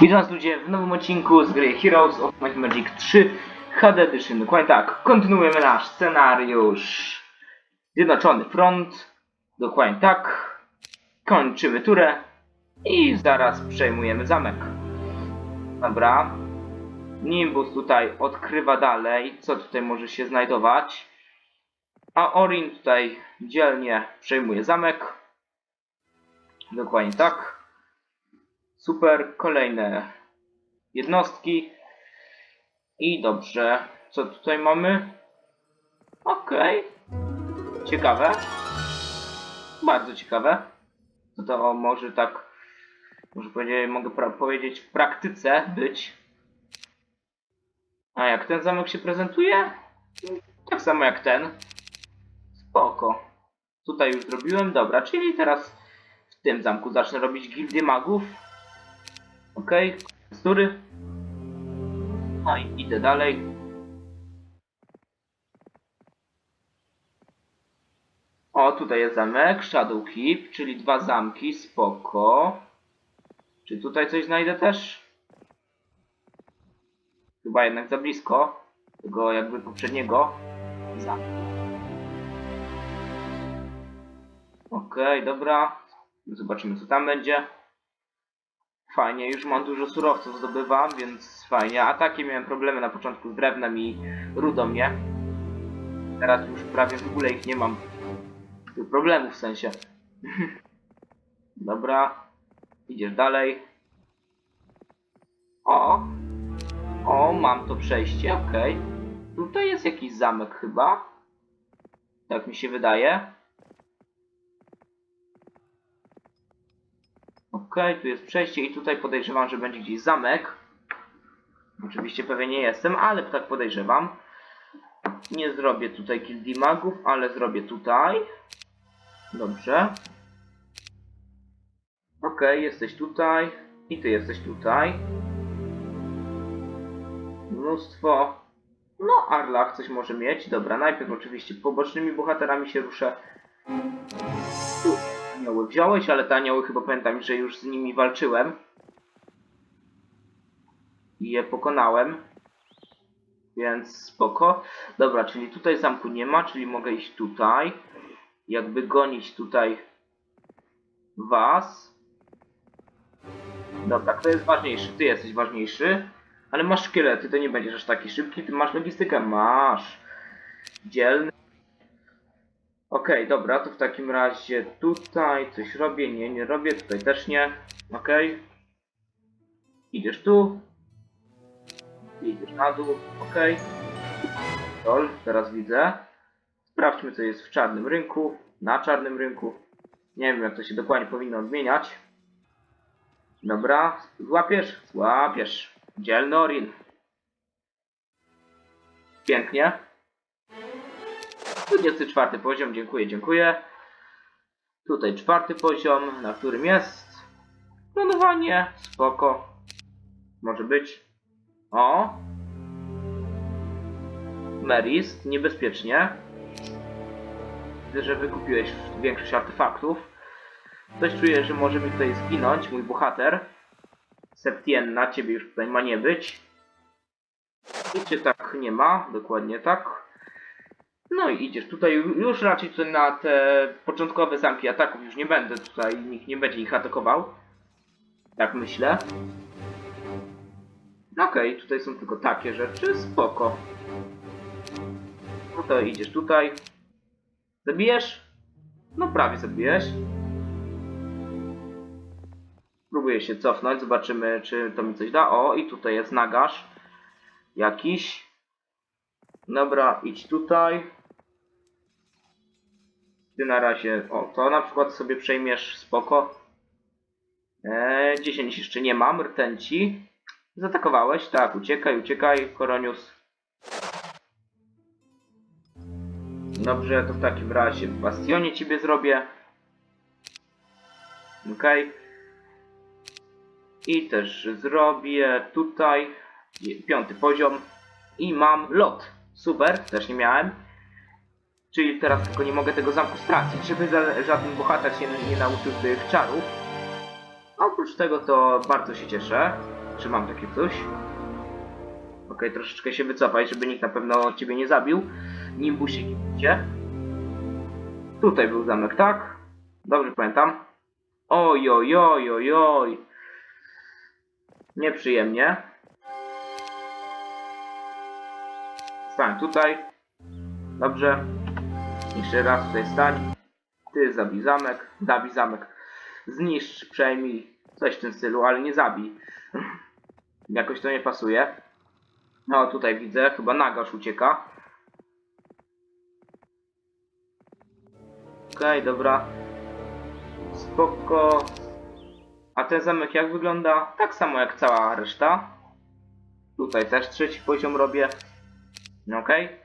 Witam was ludzie w nowym odcinku z gry Heroes of Might Magic 3 HD Edition. Dokładnie tak, kontynuujemy nasz scenariusz Zjednoczony Front. Dokładnie tak. Kończymy turę i zaraz przejmujemy zamek. Dobra. Nimbus tutaj odkrywa dalej, co tutaj może się znajdować. A Orin tutaj dzielnie przejmuje zamek. Dokładnie tak. Super, kolejne jednostki. I dobrze, co tutaj mamy? Okej. Ciekawe. Bardzo ciekawe. To, to może tak, może powiedzieć, mogę powiedzieć w praktyce być. A jak ten zamek się prezentuje? Tak samo jak ten. Spoko. Tutaj już zrobiłem, dobra, czyli teraz w tym zamku zacznę robić gildię magów. Okej, z tury. No i idę dalej. O, tutaj jest zamek, Shadow Keep, czyli dwa zamki, spoko. Czy tutaj coś znajdę też? Chyba jednak za blisko tego jakby poprzedniego zamku. Okej, dobra. Zobaczymy co tam będzie. Fajnie, już mam dużo surowców zdobywam, więc fajnie. A takie miałem problemy na początku z drewnem i rudą, nie? Teraz już prawie w ogóle ich nie mam. Problemów w sensie. Dobra. Idziesz dalej. O! O, mam to przejście, okej. Tutaj jest jakiś zamek chyba. Tak mi się wydaje. Okej, tu jest przejście i tutaj podejrzewam, że będzie gdzieś zamek. Oczywiście pewnie nie jestem, ale tak podejrzewam. Nie zrobię tutaj gildii magów, ale zrobię tutaj. Dobrze. Okej, jesteś tutaj. I ty jesteś tutaj. Mnóstwo. No, Arlach coś może mieć. Dobra, najpierw oczywiście pobocznymi bohaterami się ruszę. Tu anioły wziąłeś, ale te anioły chyba pamiętam, że już z nimi walczyłem. I je pokonałem. Więc spoko. Dobra, czyli tutaj zamku nie ma, czyli mogę iść tutaj. Jakby gonić tutaj was. Dobra, kto jest ważniejszy? Ty jesteś ważniejszy. Ale masz szkielety, to nie będziesz aż taki szybki. Ty masz logistykę, masz. Dzielny. Okej, dobra, to w takim razie tutaj coś robię, nie, nie robię, tutaj też nie. Okej. Idziesz tu. Idziesz na dół, okej. Dol, teraz widzę. Sprawdźmy co jest w czarnym rynku, na czarnym rynku. Nie wiem jak to się dokładnie powinno odmieniać. Dobra, złapiesz? Złapiesz. Dzielny Orin. Pięknie. 24 poziom, dziękuję, dziękuję. Tutaj czwarty poziom, na którym jest planowanie, spoko. Może być. O! Meris, niebezpiecznie. Widzę, że wykupiłeś większość artefaktów. Coś czuję, że może mi tutaj zginąć, mój bohater. Septienna, ciebie już tutaj ma nie być. I tak nie ma? Dokładnie tak. No i idziesz tutaj, już raczej tutaj na te początkowe zamki ataków już nie będę tutaj, nikt nie będzie ich atakował. Tak myślę. Okej, tutaj są tylko takie rzeczy, spoko. No to idziesz tutaj. Zabijesz? No prawie zabijesz. Próbuję się cofnąć, zobaczymy czy to mi coś da. O, i tutaj jest nagasz. Jakiś. Dobra, idź tutaj. Ty na razie, o to na przykład sobie przejmiesz spoko. Eee, 10 jeszcze nie mam, rtęci. Zaatakowałeś? Tak, uciekaj, uciekaj, Koronius. Dobrze, to w takim razie w bastionie ciebie zrobię. Okej. I też zrobię tutaj piąty poziom. I mam lot. Super, też nie miałem. Czyli teraz tylko nie mogę tego zamku stracić, żeby żaden bohater się nie nauczył tych czarów. A oprócz tego to bardzo się cieszę. Czy mam takie coś? Okej, troszeczkę się wycofaj, żeby nikt na pewno ciebie nie zabił. Nimbusik idzie. Tutaj był zamek, tak? Dobrze pamiętam. Oj, oj, oj, oj, oj. Nieprzyjemnie. Stań tutaj. Dobrze. Jeszcze raz tutaj stań. Ty zabij zamek. Zabij zamek. Zniszcz, przejmij. Coś w tym stylu, ale nie zabij. Jakoś to nie pasuje. No tutaj widzę, chyba Nagasz ucieka. Okej, dobra. Spoko. A ten zamek jak wygląda? Tak samo jak cała reszta. Tutaj też trzeci poziom robię. No Okej.